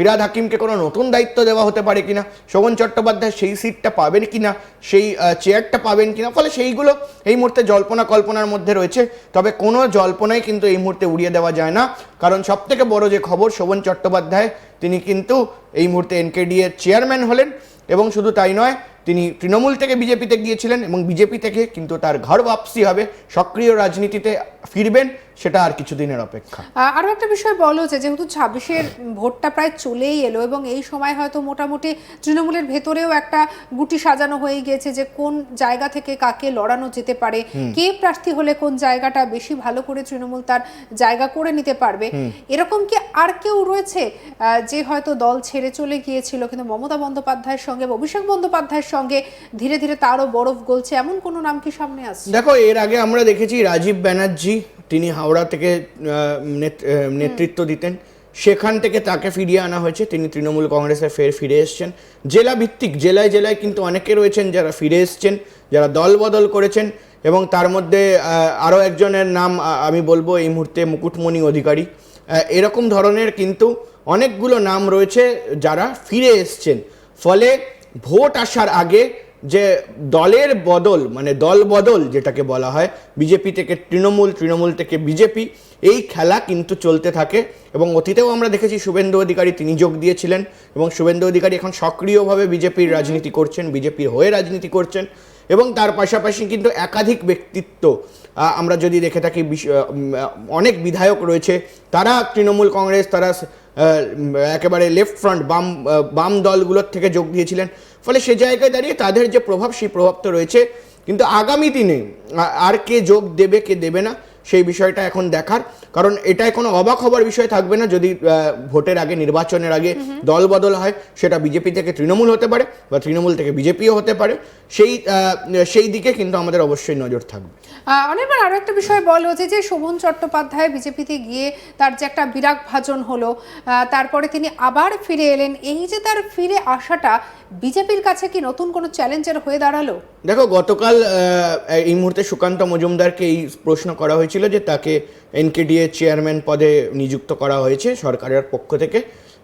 ফিরাদ হাকিমকে কোনো নতুন দায়িত্ব দেওয়া হতে পারে কিনা, শোভন চট্টোপাধ্যায় সেই সিটটা পাবেন কিনা, সেই চেয়ারটা পাবেন কিনা, ফলে সেইগুলো এই মুহূর্তে জল্পনা কল্পনার মধ্যে রয়েছে। তবে কোনো জল্পনাই কিন্তু এই মুহূর্তে উড়িয়ে দেওয়া যায় না। কারণ সব থেকে বড় যে খবর, শোভন চট্টোপাধ্যায়, তিনি কিন্তু এই মুহূর্তে এনকেডিএর চেয়ারম্যান হলেন এবং শুধু তাই নয় তিনি তৃণমূল থেকে বিজেপিতে গিয়েছিলেন এবং বিজেপি থেকে কিন্তু তার ঘর বাপসি হবে। সক্রিয় রাজনীতিতে ফিরবেন সেটা আর কিছুদিনের অপেক্ষা। আহ, আরও একটা বিষয় বলো যে যেহেতু ছাব্বিশের ভোটটা প্রায় চলেই এলো এবং এই সময় হয়তো মোটামুটি তৃণমূলের ভেতরেও একটা গুটি সাজানো হয়ে গিয়েছে যে কোন জায়গা থেকে কাকে লড়ানো যেতে পারে কে প্রার্থী হলে কোন জায়গাটা বেশি ভালো করে তৃণমূল তার জায়গা করে নিতে পারবে। এরকম কি আর কেউ রয়েছে আহ, যে হয়তো দল ছেড়ে চলে গিয়েছিল? কিন্তু মমতা বন্দ্যোপাধ্যায়ের সঙ্গে অভিষেক বন্দ্যোপাধ্যায়ের সঙ্গে ধীরে ধীরে তারও বরফ গলছে। এমন কোনো নাম কি সামনে আসছে? দেখো এর আগে আমরা দেখেছি রাজীব ব্যানার্জি তিনি হাওড়া থেকে নেতৃত্ব দিতেন। সেখান থেকে তাকে ফিরিয়ে আনা হয়েছে। তিনি তৃণমূল কংগ্রেসে ফের ফিরে এসছেন। জেলা ভিত্তিক জেলায় জেলায় কিন্তু অনেকে রয়েছেন যারা ফিরে এসছেন যারা দল বদল করেছেন এবং তার মধ্যে আরও একজনের নাম আমি বলব এই মুহূর্তে মুকুটমণি অধিকারী। এরকম ধরনের কিন্তু অনেকগুলো নাম রয়েছে যারা ফিরে এসছেন। ফলে ভোট আসার আগে যে দলের বদল মানে দল বদল যেটাকে বলা হয়, বিজেপি থেকে তৃণমূল তৃণমূল থেকে বিজেপি, এই খেলা কিন্তু চলতে থাকে। এবং অতীতেও আমরা দেখেছি শুভেন্দু অধিকারী তিনি যোগ দিয়েছিলেন এবং শুভেন্দু অধিকারী এখন সক্রিয়ভাবে বিজেপির রাজনীতি করছেন, বিজেপির হয়ে রাজনীতি করছেন। এবং তার পাশাপাশি কিন্তু একাধিক ব্যক্তিত্ব আমরা যদি দেখে থাকি অনেক বিধায়ক রয়েছে। তারা তৃণমূল কংগ্রেস, তারা একেবারে লেফট ফ্রন্ট বাম বাম দলগুলোর থেকে যোগ দিয়েছিলেন। ফলে সে জায়গায় দাঁড়িয়ে তাদের যে প্রভাব, সেই প্রভাব তো রয়েছে। কিন্তু আগামী দিনে আর কে যোগ দেবে, কে দেবে না সেই বিষয়টা এখন দেখার। কারণ এটাই কোনো অবাক হবার বিষয় থাকবে না যদি ভোটের আগে নির্বাচনের আগে দল বদল হয় সেটা বিজেপি থেকে তৃণমূল হতে পারে বা তৃণমূল থেকে বিজেপিও হতে পারে। সেই সেই দিকে কিন্তু আমাদের অবশ্যই নজর থাকবে। আহ, অনির্বাণ আরও একটা বিষয় বলো যে যে শোভন চট্টোপাধ্যায় বিজেপিতে গিয়ে তার যে একটা বিরাগ ভাজন হলো তারপরে তিনি আবার ফিরে এলেন। এই যে তার ফিরে আসাটা বিজেপির কাছে কি নতুন কোনো চ্যালেঞ্জের হয়ে দাঁড়াল? দেখো, গতকাল এই মুহূর্তে সুকান্ত মজুমদারকে এই প্রশ্ন করা হয়েছিল যে তাকে এনকেডিএ চেয়ারম্যান পদে নিযুক্ত করা হয়েছে সরকারের পক্ষ থেকে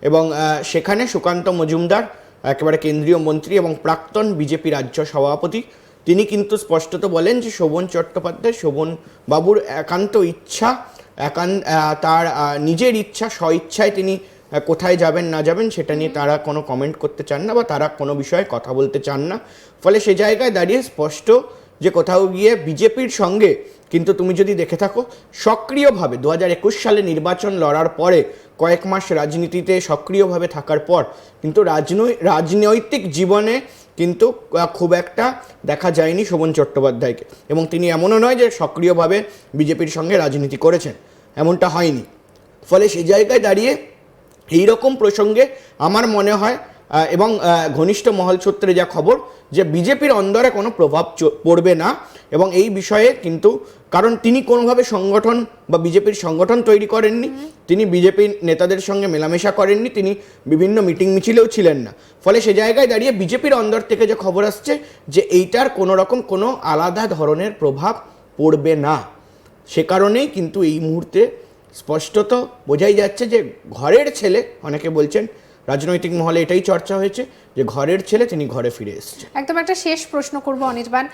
এবং সেখানে সুকান্ত মজুমদার একেবারে কেন্দ্রীয় মন্ত্রী এবং প্রাক্তন বিজেপি রাজ্য সভাপতি, তিনি কিন্তু স্পষ্টত বলেন যে শোভন চট্টোপাধ্যায়, শোভন বাবুর একান্ত ইচ্ছা, একান তার নিজের ইচ্ছা স্বইচ্ছায় তিনি কোথায় যাবেন, না যাবেন, সেটা নিয়ে তারা কোনো কমেন্ট করতে চান না বা তারা কোনো বিষয়ে কথা বলতে চান না। ফলে সে জায়গায় দাঁড়িয়ে স্পষ্ট যে কোথাও গিয়ে বিজেপির সঙ্গে কিন্তু তুমি যদি দেখে থাকো, সক্রিয়ভাবে দু হাজার একুশ সালে নির্বাচন লড়ার পরে কয়েক মাস রাজনীতিতে সক্রিয়ভাবে থাকার পর কিন্তু রাজনৈ, রাজনৈতিক জীবনে কিন্তু খুব একটা দেখা যায়নি শোভন চট্টোপাধ্যায়কে। এবং তিনি এমনও নয় যে সক্রিয়ভাবে বিজেপির সঙ্গে রাজনীতি করেছেন। এমনটা হয়নি। ফলে সে জায়গায় দাঁড়িয়ে এই রকম প্রসঙ্গে আমার মনে হয় এবং ঘনিষ্ঠ মহল সূত্রে যা খবর, যে বিজেপির অন্দরে কোনো প্রভাব পড়বে না। এবং এই বিষয়ে কিন্তু, কারণ তিনি কোনোভাবে সংগঠন বা বিজেপির সংগঠন তৈরি করেননি, তিনি বিজেপির নেতাদের সঙ্গে মেলামেশা করেননি, তিনি বিভিন্ন মিটিং মিছিলেও ছিলেন না। ফলে সে জায়গায় দাঁড়িয়ে বিজেপির অন্দর থেকে যে খবর আসছে, যে এইটার কোনো রকম কোনো আলাদা ধরনের প্রভাব পড়বে না। সে কারণেই কিন্তু এই মুহূর্তে স্পষ্টত বোঝাই যাচ্ছে যে ঘরের ছেলে অনেকে বলছেন রাজনৈতিক মহলে এটাই চর্চা হয়েছে যে ঘরের ছেলে তিনি ঘরে ফিরে এসেছে একদম একটা শেষ প্রশ্ন করব অনির্বাণ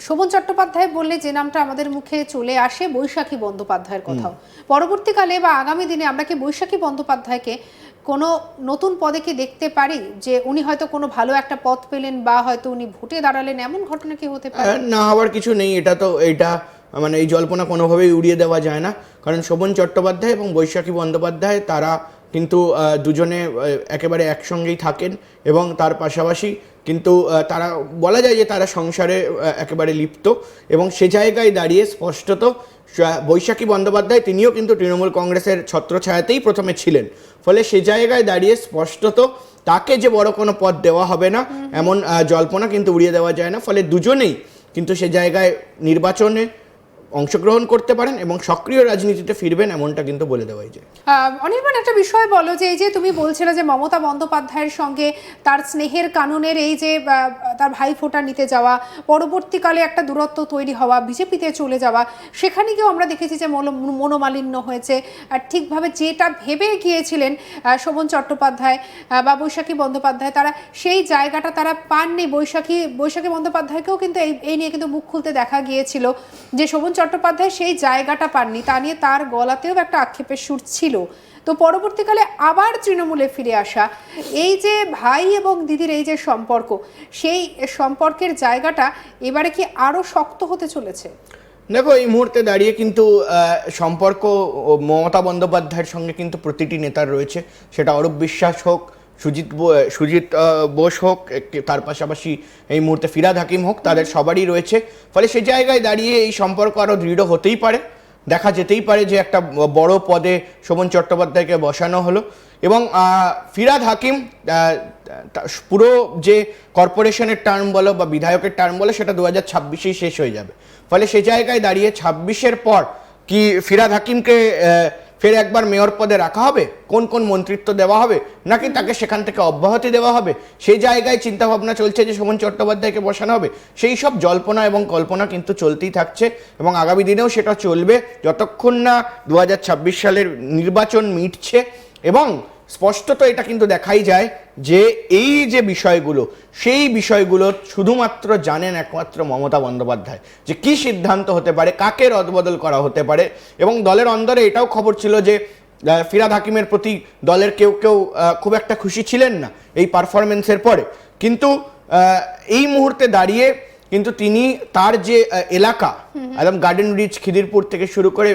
শোভন চট্টোপাধ্যায় বললে যে নামটা আমাদের মুখে চলে আসে বৈশাখী বন্দ্যোপাধ্যায়ের কথাও। পরবর্তীকালে বা আগামী দিনে আমরা কি বৈশাখী বন্দ্যোপাধ্যায়কে কোনো নতুন পদে কি দেখতে পারি? যে উনি হয়তো কোনো ভালো একটা পথ পেলেন বা হয়তো উনি ভোটে দাঁড়ালেন এমন ঘটনা কি হতে পারে? না হওয়ার কিছু নেই এটা তো এইটা মানে এই জল্পনা কোনোভাবেই উড়িয়ে দেওয়া যায় না। কারণ শোভন চট্টোপাধ্যায় এবং বৈশাখী বন্দ্যোপাধ্যায় তারা কিন্তু দুজনে একেবারে একসঙ্গেই থাকেন এবং তার পাশাপাশি কিন্তু তারা বলা যায় যে তারা সংসারে একেবারে লিপ্ত এবং সে জায়গায় দাঁড়িয়ে স্পষ্টত বৈশাখী বন্দ্যোপাধ্যায় তিনিও কিন্তু তৃণমূল কংগ্রেসের ছত্রছায়াতেই প্রথমে ছিলেন। ফলে সে জায়গায় দাঁড়িয়ে স্পষ্টত তাকে যে বড় কোনো পদ দেওয়া হবে না এমন জল্পনা কিন্তু উড়িয়ে দেওয়া যায় না। ফলে দুজনেই কিন্তু সে জায়গায় নির্বাচনে অংশগ্রহণ করতে পারেন এবং সক্রিয় রাজনীতিতে ফিরবেন এমনটা কিন্তু বলে দেওয়াই যায় অনির্বাণ, একটা বিষয় বলো যে, এই যে তুমি বলছিলে যে মমতা বন্দ্যোপাধ্যায়ের সঙ্গে তার স্নেহের কানুনের এই যে তার ভাই ফোঁটা নিতে যাওয়া, পরবর্তীকালে একটা দূরত্ব তৈরি হওয়া, বিজেপিতে চলে যাওয়া, সেখানে গিয়েও আমরা দেখেছি যে মনো- মনোমালিন্য হয়েছে। আর ঠিকভাবে যেটা ভেবে গিয়েছিলেন শোভন চট্টোপাধ্যায় বা বৈশাখী বন্দ্যোপাধ্যায়, তারা সেই জায়গাটা তারা পাননি। বৈশাখী বৈশাখী বন্দ্যোপাধ্যায়কেও কিন্তু এই নিয়ে কিন্তু মুখ খুলতে দেখা গিয়েছিল যে শোভন চট্টোপাধ্যায় সেই জায়গাটা পাননি, তা নিয়ে তার গলাতেও একটা আক্ষেপের সুর ছিল। তো পরবর্তীকালে আবার তৃণমূলে ফিরে আসা, এই যে ভাই এবং দিদির এই যে সম্পর্ক, সেই সম্পর্কের জায়গাটা এবারে কি আরও শক্ত হতে চলেছে? দেখো, এই মুহূর্তে দাঁড়িয়ে কিন্তু সম্পর্ক মমতা বন্দ্যোপাধ্যায়ের সঙ্গে কিন্তু প্রতিটি নেতার রয়েছে, সেটা অরূপ বিশ্বাস হোক সুজিত সুজিত বোস হোক তার পাশাপাশি এই মুহূর্তে ফিরাদ হাকিম হোক, তাদের সবারই রয়েছে। ফলে সেই জায়গায় দাঁড়িয়ে এই সম্পর্ক আরও দৃঢ় হতেই পারে। দেখা যেতেই পারে যে একটা বড় পদে শোভন চট্টোপাধ্যায়কে বসানো হলো। এবং ফিরাদ হাকিম পুরো যে কর্পোরেশনের টার্ম বলো বা বিধায়কের টার্ম বলো, সেটা দু হাজার ছাব্বিশেই শেষ হয়ে যাবে। ফলে সে জায়গায় দাঁড়িয়ে ছাব্বিশের পর কি ফিরাদ হাকিমকে ফের একবার মেয়র পদে রাখা হবে? কোন কোন মন্ত্রিত্ব দেওয়া হবে? নাকি তাকে সেখান থেকে অব্যাহতি দেওয়া হবে? সেই জায়গায় চিন্তাভাবনা চলছে যে শোভন চট্টোপাধ্যায়কে বসানো হবে। সেই সব জল্পনা এবং কল্পনা কিন্তু চলতেই থাকছে এবং আগামী দিনেও সেটা চলবে যতক্ষণ না দু হাজার ছাব্বিশ সালের নির্বাচন মিটছে এবং স্পষ্টত এটা কিন্তু দেখাই যায় যে এই যে বিষয়গুলো, সেই বিষয়গুলো শুধুমাত্র জানেন একমাত্র মমতা বন্দ্যোপাধ্যায় যে কি সিদ্ধান্ত হতে পারে, কাকে রদবদল করা হতে পারে এবং দলের অন্দরে এটাও খবর ছিল যে ফিরাদ হাকিমের প্রতি দলের কেউ কেউ খুব একটা খুশি ছিলেন না এই পারফরমেন্সের পরে। কিন্তু এই মুহূর্তে দাঁড়িয়ে কিন্তু তিনি তার যে এলাকা একদম গার্ডেন রিচ খিদিরপুর থেকে শুরু করে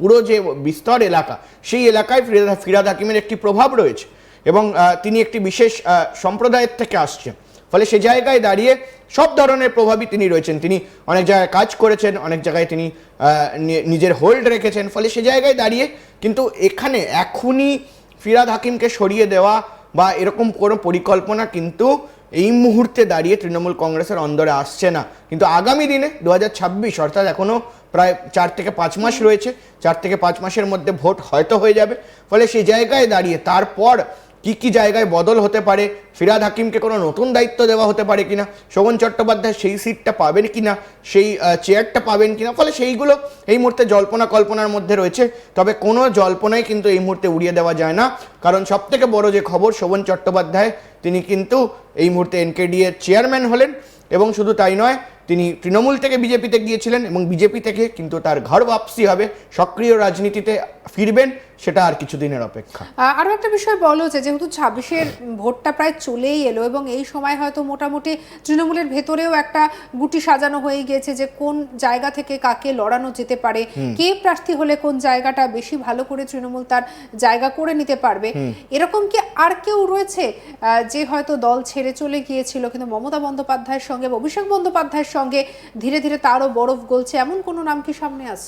পুরো যে বিস্তর এলাকা, সেই এলাকায় ফিরাদ ফিরাদ হাকিমের একটি প্রভাব রয়েছে এবং তিনি একটি বিশেষ সম্প্রদায়ের থেকে আসছেন। ফলে সে জায়গায় দাঁড়িয়ে সব ধরনের প্রভাবই তিনি রয়েছেন। তিনি অনেক জায়গায় কাজ করেছেন, অনেক জায়গায় তিনি নিজের হোল্ড রেখেছেন। ফলে সে জায়গায় দাঁড়িয়ে কিন্তু এখানে এখনই ফিরাদ হাকিমকে সরিয়ে দেওয়া বা এরকম কোনো পরিকল্পনা কিন্তু এই মুহূর্তে দাঁড়িয়ে তৃণমূল কংগ্রেসের অন্দরে আসছে না। কিন্তু আগামী দিনে দু ছাব্বিশ, অর্থাৎ এখনও প্রায় চার থেকে পাঁচ মাস রয়েছে, চার থেকে পাঁচ মাসের মধ্যে ভোট হয়তো হয়ে যাবে। ফলে সেই জায়গায় দাঁড়িয়ে তারপর কি কি জায়গায় বদল হতে পারে? ফিরাদ হাকিমকে কোনো নতুন দায়িত্ব দেওয়া হতে পারে কিনা? শোভন চট্টোপাধ্যায় সেই সিটটা পাবেন কিনা? সেই চেয়ারটা পাবেন কিনা? ফলে সেইগুলো এই মুহূর্তে জল্পনা কল্পনার মধ্যে রয়েছে। তবে কোনো জল্পনাই কিন্তু এই মুহূর্তে উড়িয়ে দেওয়া যায় না। কারণ সব থেকে বড় যে খবর শোভন চট্টোপাধ্যায়, তিনি কিন্তু এই মুহূর্তে এনকেডি এর চেয়ারম্যান হলেন এবং শুধু তাই নয়, তিনি তৃণমূল থেকে বিজেপিতে গিয়েছিলেন এবং বিজেপি থেকে কিন্তু তার ঘর বাপসি হবে। সক্রিয় রাজনীতিতে ফিরবেন। সেটা আর কিছুদিনের অপেক্ষা। আহ, আরও একটা বিষয় বলো যে যেহেতু ছাব্বিশের ভোটটা প্রায় চলেই এলো এবং এই সময় হয়তো মোটামুটি তৃণমূলের ভেতরেও একটা গুটি সাজানো হয়ে গিয়েছে যে কোন জায়গা থেকে কাকে লড়ানো যেতে পারে কে প্রার্থী হলে কোন জায়গাটা বেশি ভালো করে তৃণমূল তার জায়গা করে নিতে পারবে এরকম কি আর কেউ রয়েছে আহ, যে হয়তো দল ছেড়ে চলে গিয়েছিল কিন্তু মমতা বন্দ্যোপাধ্যায়ের সঙ্গে অভিষেক বন্দ্যোপাধ্যায়ের সঙ্গে ধীরে ধীরে তারও বরফ গলছে এমন কোনো নাম কি সামনে আসছে?